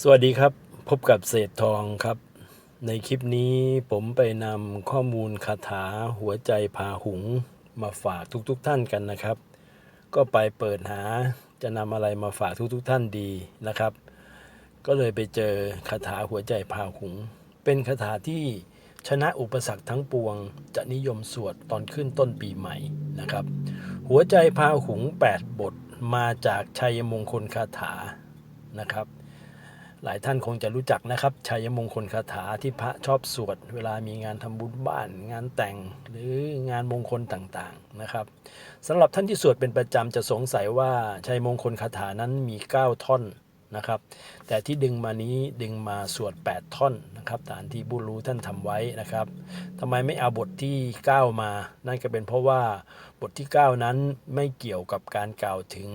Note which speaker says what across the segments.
Speaker 1: สวัสดีครับ พบกับเศษทองครับ ในคลิปนี้ผมไปนำข้อมูลคาถาหัวใจพาหุงมาฝากทุกๆทท่านกันนะครับ ก็ไปเปิดหาจะนำอะไรมาฝากทุกๆทท่านดีนะครับ ก็เลยไปเจอคาถาหัวใจพาหุง เป็นคาถาที่ชนะอุปสรรคทั้งปวง จะนิยมสวดตอนขึ้นต้นปีใหม่นะครับ หัวใจพาหุง 8 บทมาจากชัยมงคลคาถานะครับ หลายท่านคงจะรู้จักนะครับชัยมงคลคาถาที่พระชอบสวด เวลามีงานทำบุญบ้าน งานแต่งหรืองานมงคลต่างๆนะครับสำหรับท่านที่สวดเป็นประจำจะสงสัยว่าชัยมงคลคาถานั้นมี 9 ท่อนนะครับ แต่ที่ดึงมานี้ดึงมาสวด 8 ท่อนนะครับตามที่บุรู้ท่านทำไว้นะครับทำไมไม่เอาบทที่ 9 มา นั่นก็เป็นเพราะว่าบทที่ 9 นั้นไม่เกี่ยวกับการกล่าวถึง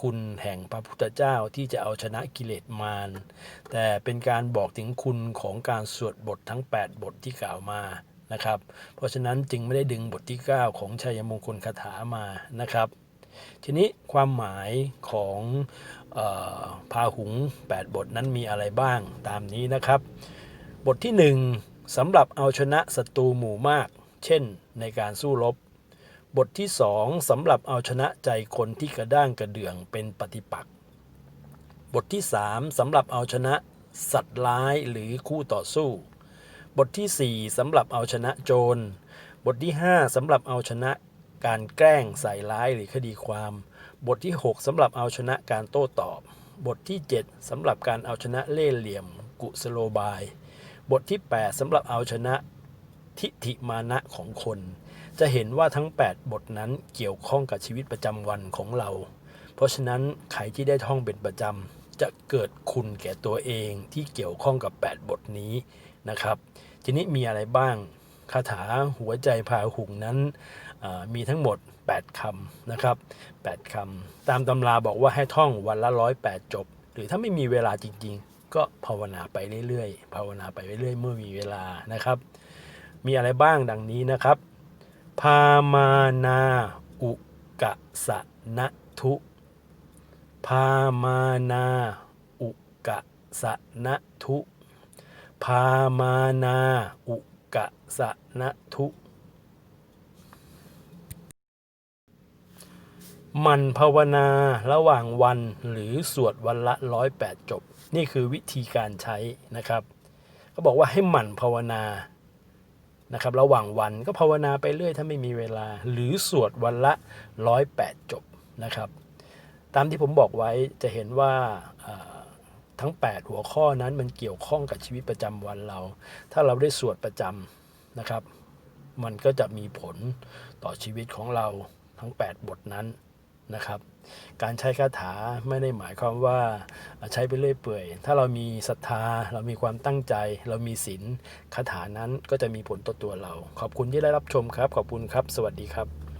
Speaker 1: คุณแห่งพระพุทธเจ้าที่จะเอาชนะกิเลสมาร แต่เป็นการบอกถึงคุณของการสวดบททั้ง 8 บทที่กล่าวมานะครับ เพราะฉะนั้นจึงไม่ได้ดึงบทที่ 9 ของชัยมงคลคาถามานะครับ ทีนี้ความหมายของออพาหุง 8 บทนั้นมีอะไรบ้างตามนี้นะครับ บทที่ 1สำหรับเอาชนะศัตรูหมู่มาก เช่นในการสู้รบ บทที่2สำหรับเอาชนะใจคนที่กระด้างกระเดื่องเป็นปฏิปักษ์บทที่3สำหรับเอาชนะสัตว์ร้ายหรือคู่ต่อสู้ บทที่4สำหรับเอาชนะโจร บทที่5สำหรับเอาชนะการแกล้งใส่ร้ายหรือคดีความ บทที่6สำหรับเอาชนะการโต้ตอบบทที่7สำหรับการเอาชนะเล่ห์เหลี่ยม กุสโลบาย บทที่8สำหรับเอาชนะ ทิฏฐิมานะของคน จะเห็นว่าทั้ง 8 บทนั้นเกี่ยวข้องกับชีวิตประจำวันของเรา เพราะฉะนั้นใครที่ได้ท่องเป็นประจำจะเกิดคุณแก่ตัวเองที่เกี่ยวข้องกับ 8 บทนี้นะครับ ทีนี้มีอะไรบ้างคาถาหัวใจพาหุงนั้นมีทั้งหมด 8คำนะครับ 8คำตามตำราบอกว่าให้ท่องวันละร้อยแปดจบ หรือถ้าไม่มีเวลาจริง ๆ ก็ภาวนาไปเรื่อยๆ ภาวนาไปเรื่อยๆ เมื่อมีเวลานะครับ มีอะไรบ้างดังนี้นะครับ พามานาอุกะสะนะทุพามานาอุกะสะนะทุพามานาอุกะสะนะทุมันภาวนาระหว่างวันหรือสวดวันละร้อยแปดจบ นี่คือวิธีการใช้นะครับ ก็บอกว่าให้หมั่นภาวนา นะครับระหว่างวันก็ภาวนาไปเรื่อยถ้าไม่มีเวลา หรือสวดวันละร้อยแปดจบนะครับ ตามที่ผมบอกไว้จะเห็นว่าทั้ง 8 หัวข้อนั้นมันเกี่ยวข้องกับชีวิตประจำวันเรา ถ้าเราได้สวดประจำนะครับ มันก็จะมีผลต่อชีวิตของเราทั้ง 8 บทนั้น นะครับ การใช้คาถาไม่ได้หมายความว่าใช้ไปเรื่อยเปื่อย ถ้าเรามีศรัทธา เรามีความตั้งใจ เรามีศีลคาถานั้นก็จะมีผลต่อตัวเรา ขอบคุณที่ได้รับชมครับ ขอบคุณครับ สวัสดีครับ